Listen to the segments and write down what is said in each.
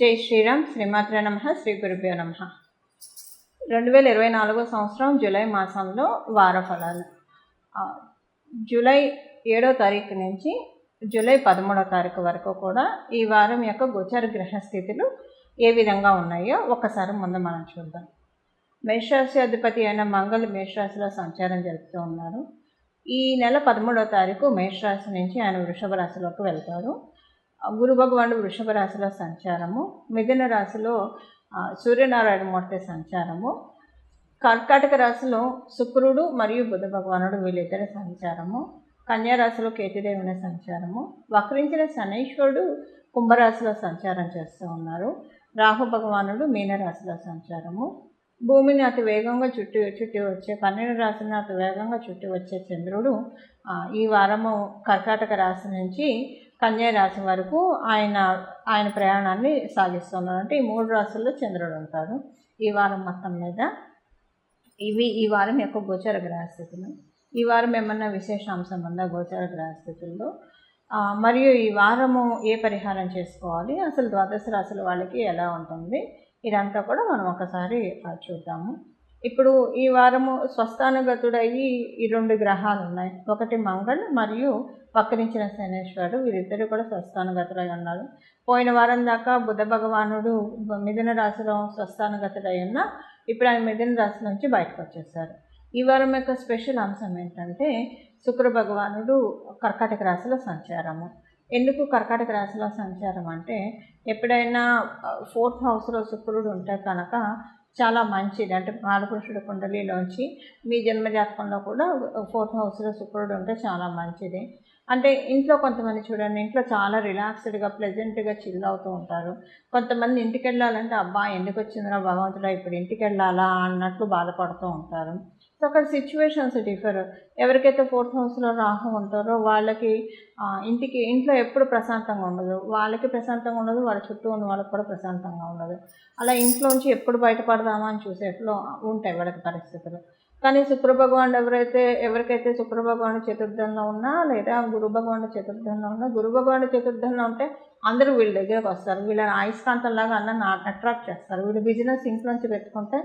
జై శ్రీరామ్ శ్రీమాత్ర నమ శ్రీ గురుభ్యో నమ. రెండు వేల ఇరవై నాలుగో సంవత్సరం జూలై మాసంలో వార ఫలాలు జూలై ఏడో తారీఖు నుంచి జూలై పదమూడో తారీఖు వరకు కూడా ఈ వారం యొక్క గోచర గ్రహస్థితులు ఏ విధంగా ఉన్నాయో ఒకసారి ముందు మనం చూద్దాం. మేషరాశి అధిపతి అయిన మంగళ మేషరాశిలో సంచారం జరుపుతూ ఉన్నారు. ఈ నెల పదమూడవ తారీఖు మేషరాశి నుంచి ఆయన వృషభ రాశిలోకి వెళ్తారు. గురు భగవానుడు వృషభ రాశిలో సంచారము మిథున రాశిలో సూర్యనారాయణ మూర్తి సంచారము. కర్కాటక రాశిలో శుక్రుడు మరియు బుధ భగవానుడు వీళ్ళిద్దరి సంచారము. కన్యారాశిలో కేతుదేవుని సంచారము. వక్రించిన శనైశ్వరుడు కుంభరాశిలో సంచారం చేస్తూ ఉన్నారు. రాహు భగవానుడు మీనరాశిలో సంచారము. భూమిని అతి వేగంగా చుట్టి చుట్టి వచ్చే పన్నెండు రాశిని అతి వేగంగా చుట్టి వచ్చే చంద్రుడు ఈ వారము కర్కాటక రాశి నుంచి రాశి వరకు ఆయన ఆయన ప్రయాణాన్ని సాగిస్తున్నారు అంటే ఈ మూడు రాశుల్లో చంద్రుడు ఉంటాడు. ఈ వారం మొత్తం మీద ఇవి ఈ వారం యొక్క గోచర గ్రహస్థితులు. ఈ వారం ఏమన్నా విశేషాంశం ఉందా గోచర గ్రహస్థితుల్లో? మరియు ఈ వారము ఏ పరిహారం చేసుకోవాలి? అసలు ద్వాదశ రాశుల వాళ్ళకి ఎలా ఉంటుంది? ఇదంతా కూడా మనం ఒకసారి చూద్దాము. ఇప్పుడు ఈ వారము స్వస్థానుగతుడయ్యి ఈ రెండు గ్రహాలు ఉన్నాయి ఒకటి మంగళ్ మరియు వక్రించిన శనేశ్వరుడు. వీరిద్దరు కూడా స్వస్థానగతుడై ఉన్నారు. పోయిన వారం దాకా బుధ భగవానుడు మిథున రాశిలో స్వస్థానుగతుడై ఉన్న ఇప్పుడు ఆయన మిథున రాశి నుంచి బయటకు వచ్చేసారు. ఈ వారం యొక్క స్పెషల్ అంశం ఏంటంటే శుక్ర భగవానుడు కర్కాటక రాశిలో సంచారము. ఎందుకు కర్కాటక రాశిలో సంచారం అంటే ఎప్పుడైనా ఫోర్త్ హౌస్లో శుక్రుడు ఉంటే కనుక చాలా మంచిది. అంటే బాలపురుషుడు కుండలిలోంచి మీ జన్మజాతకంలో కూడా ఫోర్త్ హౌస్లో శుక్రుడు ఉంటే చాలా మంచిది. అంటే ఇంట్లో కొంతమంది చూడండి ఇంట్లో చాలా రిలాక్స్డ్గా ప్లెజెంట్గా చిల్ అవుతూ ఉంటారు. కొంతమంది ఇంటికి వెళ్ళాలంటే అబ్బా ఎందుకు వచ్చిందిరా భగవంతుడా ఇప్పుడు ఇంటికి వెళ్ళాలా అన్నట్లు బాధపడుతూ ఉంటారు. సో అక్కడ సిచ్యువేషన్స్ డిఫర్ ఎవరికైతే ఫోర్త్ హౌస్లో రాహు ఉంటారో వాళ్ళకి ఇంటికి ఇంట్లో ఎప్పుడు ప్రశాంతంగా ఉండదు. వాళ్ళకి ప్రశాంతంగా ఉండదు వాళ్ళ చుట్టూ ఉన్న వాళ్ళకి కూడా ప్రశాంతంగా ఉండదు. అలా ఇంట్లోంచి ఎప్పుడు బయటపడదామా అని చూసేట్లో ఉంటాయి వాళ్ళకి పరిస్థితులు. కానీ శుక్ర భగవానుడు ఎవరైతే ఎవరికైతే శుక్ర భగవానుడు చతుర్థంలో ఉన్నా లేదా గురు భగవానుడు చతుర్థంలో ఉన్నా గురు భగవానుడు చతుర్థంలో ఉంటే అందరూ వీళ్ళ దగ్గరకు వస్తారు. వీళ్ళని అయస్కాంతంలాగా అన్న అట్రాక్ట్ చేస్తారు. వీళ్ళు బిజినెస్ ఇంట్లోంచి పెట్టుకుంటే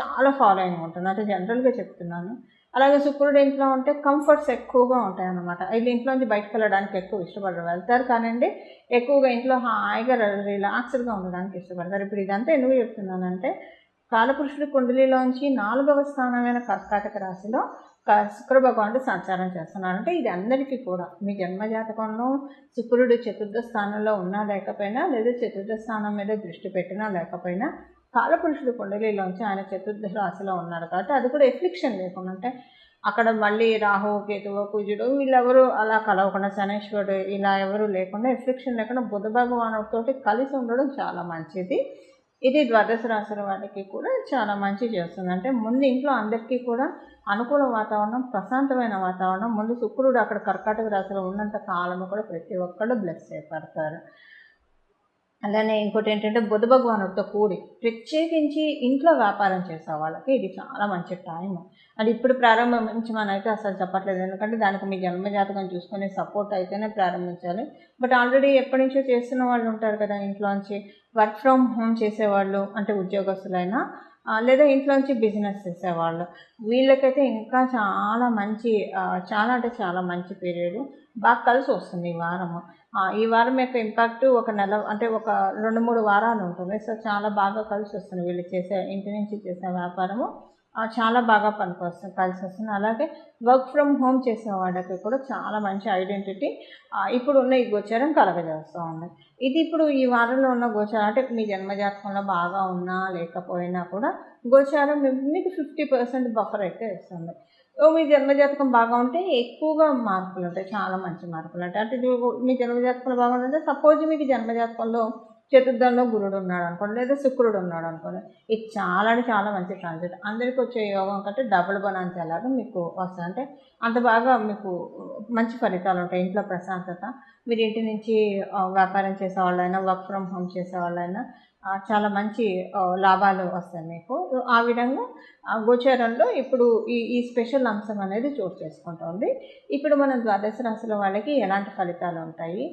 చాలా ఫాలోయింగ్ ఉంటుంది అంటే జనరల్గా చెప్తున్నాను. అలాగే శుక్రుడు ఇంట్లో ఉంటే కంఫర్ట్స్ ఎక్కువగా ఉంటాయి అన్నమాట వీళ్ళు ఇంట్లోంచి బయటకు వెళ్ళడానికి ఎక్కువ ఇష్టపడరు. వెళ్తారు కానండి ఎక్కువగా ఇంట్లో హాయిగా రిలాక్స్డ్గా ఉండడానికి ఇష్టపడతారు. ఇప్పుడు ఇదంతా ఎందుకు చెప్తున్నానంటే కాలపురుషుడి కుండలిలోంచి నాలుగవ స్థానమైన కర్కాటక రాశిలో క- శుక్ర భగవానుడు సంచారం చేస్తున్నారు. అంటే ఇది అందరికీ కూడా. మీ జన్మజాతకంలో శుక్రుడు చతుర్థ స్థానంలో ఉన్నా లేకపోయినా లేదా చతుర్థ స్థానం మీద దృష్టి పెట్టినా లేకపోయినా కాలపురుషుడు కుండలిలోంచి ఆయన చతుర్థ రాశిలో ఉన్నారు కాబట్టి అది కూడా ఎఫ్లిక్షన్ లేకుండా అంటే అక్కడ మళ్ళీ రాహు కేతువు కుజుడు వీళ్ళెవరు అలా కలవకుండా శనేశ్వరుడు ఇలా ఎవరు లేకుండా ఎఫ్లిక్షన్ లేకుండా బుధ భగవానుడితోటి కలిసి ఉండడం చాలా మంచిది. ఇది ద్వాదశ రాశుల వాళ్ళకి కూడా చాలా మంచి చేస్తుంది. అంటే ముందు ఇంట్లో అందరికీ కూడా అనుకూల వాతావరణం ప్రశాంతమైన వాతావరణం. ముందు శుక్రుడు అక్కడ కర్కాటక రాశిలో ఉన్నంత కాలము కూడా ప్రతి ఒక్కళ్ళు బ్లెస్ చేయబడతారు అలానే ఇంకోటి ఏంటంటే బుధ భగవానుడితో కూడి ప్రత్యేకించి ఇంట్లో వ్యాపారం చేసే వాళ్ళకి ఇది చాలా మంచి టైం అది ఇప్పుడు ప్రారంభించమని అయితే అసలు చెప్పట్లేదు. ఎందుకంటే దానికి మీ జన్మజాతకం చూసుకునే సపోర్ట్ అయితేనే ప్రారంభించాలి. బట్ ఆల్రెడీ ఎప్పటి నుంచో చేస్తున్న వాళ్ళు ఉంటారు కదా ఇంట్లోంచి. వర్క్ ఫ్రమ్ హోమ్ చేసేవాళ్ళు అంటే ఉద్యోగస్తులైనా లేదా ఇంట్లోంచి బిజినెస్ చేసేవాళ్ళు. వీళ్ళకైతే ఇంకా చాలా మంచి చాలా అంటే చాలా మంచి పీరియడ్ బాగా కలిసి వస్తుంది ఈ వారము. ఈ వారం యొక్క ఇంపాక్ట్ ఒక నెల అంటే ఒక రెండు మూడు వారాలు ఉంటుంది. సో చాలా బాగా కలిసి వస్తుంది. వీళ్ళు చేసే ఇంటి నుంచి చేసే వ్యాపారము చాలా బాగా పనికొస్తుంది కలిసి వస్తుంది. అలాగే వర్క్ ఫ్రమ్ హోమ్ చేసే వాళ్ళకి కూడా చాలా మంచి ఐడెంటిటీ ఇప్పుడు ఉన్న ఈ గోచారం కలగజేస్తూ ఉంది ఇది ఇప్పుడు ఈ వారంలో ఉన్న గోచారం అంటే మీ జన్మజాతకంలో బాగా ఉన్నా లేకపోయినా కూడా గోచారం మీకు ఫిఫ్టీ పర్సెంట్ బఫర్ అయితే ఇస్తుంది. మీ జన్మజాతకం బాగా ఉంటే ఎక్కువగా మార్పులు ఉంటాయి చాలా మంచి మార్పులు ఉంటాయి. అంటే ఇది మీ జన్మజాతకంలో బాగుంటే సపోజ్ మీకు జన్మజాతకంలో చతుర్థంలో గురుడు ఉన్నాడు అనుకోండి లేదా శుక్రుడు ఉన్నాడు అనుకోండి ఇది చాలా అంటే చాలా మంచి ట్రాన్సిట్ అందరికీ వచ్చే యోగం కంటే డబుల్ బనాన్స్ ఎలాగో మీకు వస్తుంది. అంటే అంత బాగా మీకు మంచి ఫలితాలు ఉంటాయి. ఇంట్లో ప్రశాంతత మీరు ఇంటి నుంచి వ్యాపారం చేసేవాళ్ళైనా వర్క్ ఫ్రమ్ హోమ్ చేసే వాళ్ళైనా చాలా మంచి లాభాలు వస్తాయి మీకు. ఆ విధంగా ఆ, గోచారంలో ఇప్పుడు ఈ ఈ స్పెషల్ అంశం అనేది చోటు చేసుకుంటుంది ఇప్పుడు మనం ద్వాదశ రాశుల వాళ్ళకి ఎలాంటి ఫలితాలు ఉంటాయి?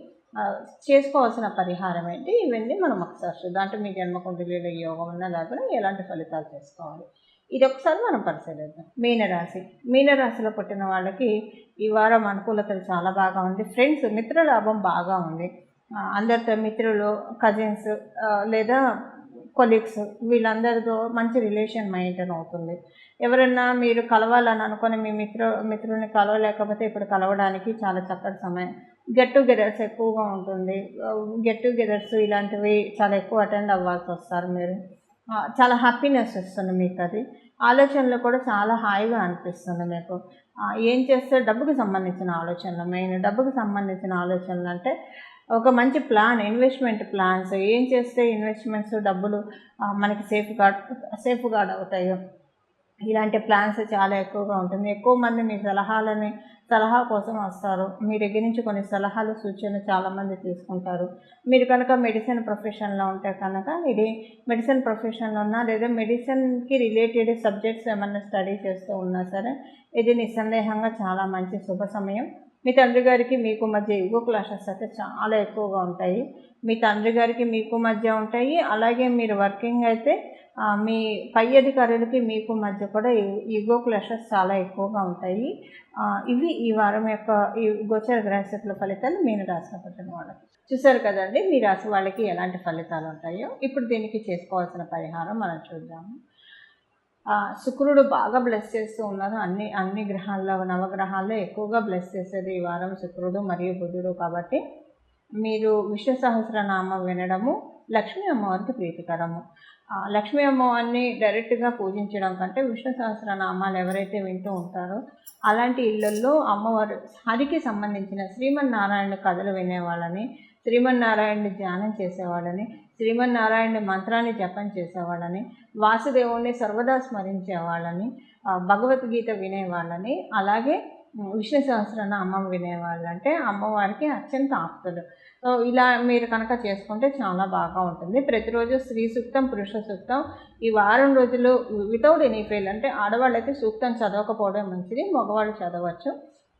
చేసుకోవాల్సిన పరిహారం ఏంటి? ఇవన్నీ మనం ఒకసారి చూద్దాం. అంటే మీ జన్మకుండలిలో యోగం ఉన్నా లేకుండా ఎలాంటి ఫలితాలు చేసుకోవాలి? ఇది ఒకసారి మనం పరిశీలిద్దాం. మీనరాశి. మీనరాశిలో పుట్టిన వాళ్ళకి ఈ వారం అనుకూలతలు చాలా బాగా ఉంది. ఫ్రెండ్స్ మిత్రలాభం బాగా ఉంది. అందరితో మిత్రులు కజిన్స్ లేదా కొలీగ్స్ వీళ్ళందరితో మంచి రిలేషన్ మెయింటైన్ అవుతుంది. ఎవరన్నా మీరు కలవాలని అనుకుని మీ మిత్రు మిత్రుల్ని కలవలేకపోతే ఇప్పుడు కలవడానికి చాలా చక్కటి సమయం. గెట్ టుగెదర్స్ ఎక్కువగా ఉంటుంది. గెట్ టుగెదర్స్ ఇలాంటివి చాలా ఎక్కువ అటెండ్ అవ్వాల్సి వస్తారు మీరు. చాలా హ్యాపీనెస్ ఇస్తుంది మీకు అది. ఆలోచనలు కూడా చాలా హాయిగా అనిపిస్తుంది మీకు. ఏం చేస్తే డబ్బుకి సంబంధించిన ఆలోచనలు మెయిన్ డబ్బుకి సంబంధించిన ఆలోచనలు అంటే ఒక మంచి ప్లాన్ ఇన్వెస్ట్మెంట్ ప్లాన్స్ ఏం చేస్తే ఇన్వెస్ట్మెంట్స్ డబ్బులు మనకి సేఫ్ గార్డ్ సేఫ్ గార్డ్ అవుతాయో. ఇలాంటి ప్లాన్స్ చాలా ఎక్కువగా ఉంటుంది. ఎక్కువ మంది మీ సలహాలని సలహా కోసం వస్తారు. మీ దగ్గర నుంచి కొన్ని సలహాలు సూచనలు చాలామంది తీసుకుంటారు. మీరు కనుక మెడిసిన్ ప్రొఫెషన్లో ఉంటే కనుక ఇది మెడిసిన్ ప్రొఫెషన్లో ఉన్నా లేదా మెడిసిన్కి రిలేటెడ్ సబ్జెక్ట్స్ ఏమైనా స్టడీ చేస్తూ ఉన్నా సరే ఇది నిస్సందేహంగా చాలా మంచి శుభ సమయం. మీ తండ్రి గారికి మీకు మధ్య ఈగో క్లాషెస్ అయితే చాలా ఎక్కువగా ఉంటాయి. మీ తండ్రి గారికి మీకు మధ్య ఉంటాయి. అలాగే మీరు వర్కింగ్ అయితే మీ పై అధికారులకి మీకు మధ్య కూడా ఈ- ఈగో క్లాషెస్ చాలా ఎక్కువగా ఉంటాయి. ఇవి ఈ వారం యొక్క ఈ గోచర గ్రహస్థితుల ఫలితాలు నేను రాసిన పట్టిన వాళ్ళకి. చూసారు కదండి మీ రాసి వాళ్ళకి ఎలాంటి ఫలితాలు ఉంటాయో. ఇప్పుడు దీనికి చేసుకోవాల్సిన పరిహారం మనం చూద్దాము. శుక్రుడు బాగా బ్లెస్ చేస్తూ ఉన్నారు. అన్ని అన్ని గ్రహాల్లో నవగ్రహాల్లో ఎక్కువగా బ్లెస్ చేసేది ఈ వారం శుక్రుడు మరియు బుధుడు కాబట్టి మీరు విష్ణు సహస్రనామం వినడము లక్ష్మీ అమ్మవారికి ప్రీతికరము. లక్ష్మీ అమ్మవారిని డైరెక్ట్గా పూజించడం కంటే విష్ణు సహస్రనామాలు ఎవరైతే వింటూ ఉంటారో అలాంటి ఇళ్ళల్లో అమ్మవారు హరికి సంబంధించిన శ్రీమన్నారాయణ కథలు వినేవాళ్ళని శ్రీమన్నారాయణని ధ్యానం చేసేవాళ్ళని శ్రీమన్నారాయణ మంత్రాన్ని జపం చేసేవాళ్ళని వాసుదేవుణ్ణి సర్వదా స్మరించేవాళ్ళని భగవద్గీత వినేవాళ్ళని అలాగే విష్ణు సహస్రనామం వినేవాళ్ళు అంటే అమ్మవారికి అత్యంత ఆప్తులు. ఇలా మీరు కనుక చేసుకుంటే చాలా బాగా ఉంటుంది. ప్రతిరోజు స్త్రీ సూక్తం పురుష సూక్తం ఈ వారం రోజులు వితౌట్ ఎనీ ఫెయిల్ అంటే ఆడవాళ్ళైతే సూక్తం చదవకపోవడం మంచిది మగవాళ్ళు చదవచ్చు.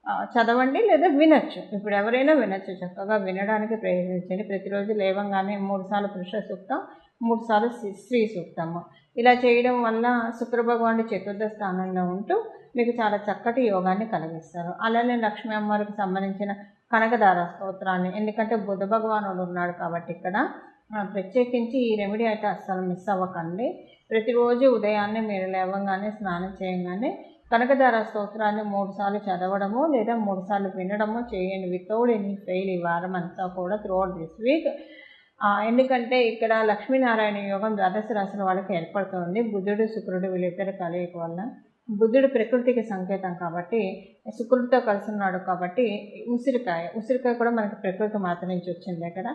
చదవండి లేదా వినొచ్చు. ఇప్పుడు ఎవరైనా వినొచ్చు చక్కగా వినడానికి ప్రయత్నించండి. ప్రతిరోజు లేవంగానే మూడుసార్లు పురుష సూక్తం మూడుసార్లు స్త్రీ- సూక్తము. ఇలా చేయడం వల్ల శుక్రభగవానుడు చతుర్థ స్థానంలో ఉంటూ మీకు చాలా చక్కటి యోగాన్ని కలిగిస్తారు. అలానే లక్ష్మీ అమ్మవారికి సంబంధించిన కనకదార స్తోత్రాన్ని ఎందుకంటే బుధ భగవానుడు ఉన్నాడు కాబట్టి ఇక్కడ ప్రత్యేకించి ఈ రెమెడీ అయితే అస్సలు మిస్ అవ్వకండి. ప్రతిరోజు ఉదయాన్నే మీరు లేవగానే స్నానం చేయగానే కనకదార స్తోత్రాన్ని మూడుసార్లు చదవడము లేదా మూడుసార్లు వినడము చేయండి. వితౌట్ ఎనీ ఫెయిల్ ఈ వారం అంతా కూడా త్రూఅవుట్ దిస్ వీక్ ఎందుకంటే ఇక్కడ లక్ష్మీనారాయణ యోగం ద్వాదశ రాశుల వాళ్ళకి ఏర్పడుతుంది. బుధుడు శుక్రుడు వీళ్ళిద్దరు కలయిక వల్ల బుద్ధుడు ప్రకృతికి సంకేతం కాబట్టి శుక్రుడితో కలిసి ఉన్నాడు కాబట్టి ఉసిరికాయ. ఉసిరికాయ కూడా మనకి ప్రకృతి మాత నుంచి వచ్చింది అక్కడ.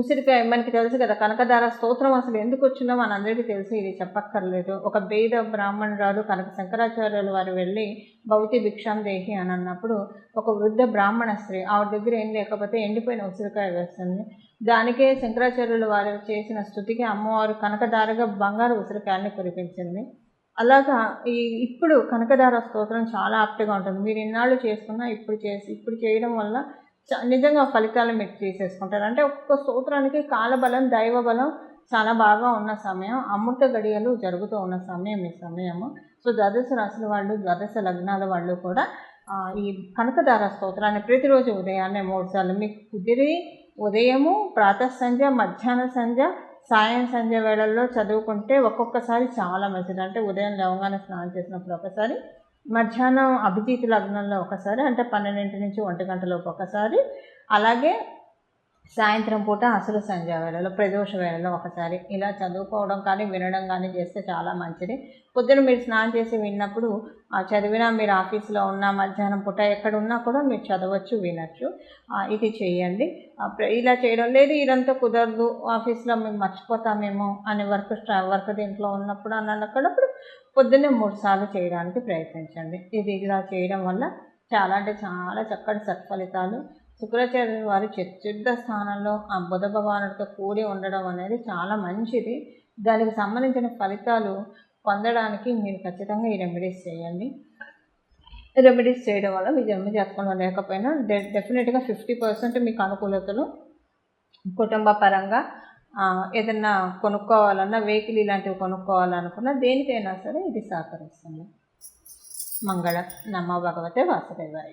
ఉసిరికాయ మనకి తెలుసు కదా కనకదార స్తోత్రం అసలు ఎందుకు వచ్చిందో మనందరికీ తెలుసు ఇది చెప్పక్కర్లేదు. ఒక బేద బ్రాహ్మణురాలు కనక శంకరాచార్యులు వారు వెళ్ళి భౌతి భిక్షాం దేహి అని అన్నప్పుడు ఒక వృద్ధ బ్రాహ్మణ స్త్రీ ఆవిడ దగ్గర ఏం లేకపోతే ఎండిపోయిన ఉసిరికాయ వేస్తుంది. దానికే శంకరాచార్యులు వారు చేసిన స్థుతికి అమ్మవారు కనకదారగా బంగారు ఉసిరికాయని కురిపించింది. అలాగా ఈ ఇప్పుడు కనకదార స్తోత్రం చాలా ఆప్ట్గా ఉంటుంది. మీరు ఇన్నాళ్ళు చేసుకున్నా ఇప్పుడు చేసి ఇప్పుడు చేయడం వల్ల నిజంగా ఫలితాలు మీరు తీసేసుకుంటారు. అంటే ఒక్కొక్క స్తోత్రానికి కాలబలం దైవబలం చాలా బాగా ఉన్న సమయం అమృత గడియలు జరుగుతూ ఉన్న సమయం ఈ సమయము. సో ద్వాదశ రాశుల వాళ్ళు ద్వాదశ లగ్నాల వాళ్ళు కూడా ఈ కనకదార స్తోత్రాన్ని ప్రతిరోజు ఉదయాన్నే మూడుసార్లు మీకు కుదిరి ఉదయము ప్రాతః సంధ్య మధ్యాహ్న సంధ్య సాయం సంధ్య వేళల్లో చదువుకుంటే ఒక్కొక్కసారి చాలా మంచిది. అంటే ఉదయం లవంగానే స్నానం చేసినప్పుడు ఒకసారి మధ్యాహ్నం అభిజిత్ లగ్నంలో ఒకసారి అంటే పన్నెండింటి నుంచి ఒంటి గంటలోపు ఒకసారి. అలాగే సాయంత్రం పూట అసలు సంధ్య వేళలో ప్రదోష వేళలో ఒకసారి. ఇలా చదువుకోవడం కానీ వినడం కానీ చేస్తే చాలా మంచిది. పొద్దున మీరు స్నానం చేసి విన్నప్పుడు ఆ చదివినా మీరు ఆఫీస్లో ఉన్నా మధ్యాహ్నం పూట ఎక్కడ ఉన్నా కూడా మీరు చదవచ్చు వినొచ్చు. ఇది చేయండి. ఇలా చేయడం లేదు ఇదంతా కుదరదు ఆఫీస్లో మేము మర్చిపోతామేమో అని వర్క్ స్టా వర్క్ దీంట్లో ఉన్నప్పుడు అని అన్నప్పుడు పొద్దున్నే మూడు సార్లు చేయడానికి ప్రయత్నించండి. ఇది ఇలా చేయడం వల్ల చాలా అంటే చాలా చక్కటి సత్ఫలితాలు. శుక్రాచార్య వారి చతుర్థ స్థానంలో ఆ బుధ భగవానుడితో కూడి ఉండడం అనేది చాలా మంచిది. దానికి సంబంధించిన ఫలితాలు పొందడానికి మీరు ఖచ్చితంగా ఈ రెమెడీస్ చేయండి. రెమెడీస్ చేయడం వల్ల మీ జన్మ జాతకంలో లేకపోయినా డె డెఫినెట్గా ఫిఫ్టీ పర్సెంట్ మీకు అనుకూలతలు కుటుంబ పరంగా ఏదన్నా కొనుక్కోవాలన్నా వెహికల్ ఇలాంటివి కొనుక్కోవాలనుకున్నా దేనికైనా సరే ఇది సహకరిస్తుంది. మంగళ నమ భగవతే వాసుదేవాయ.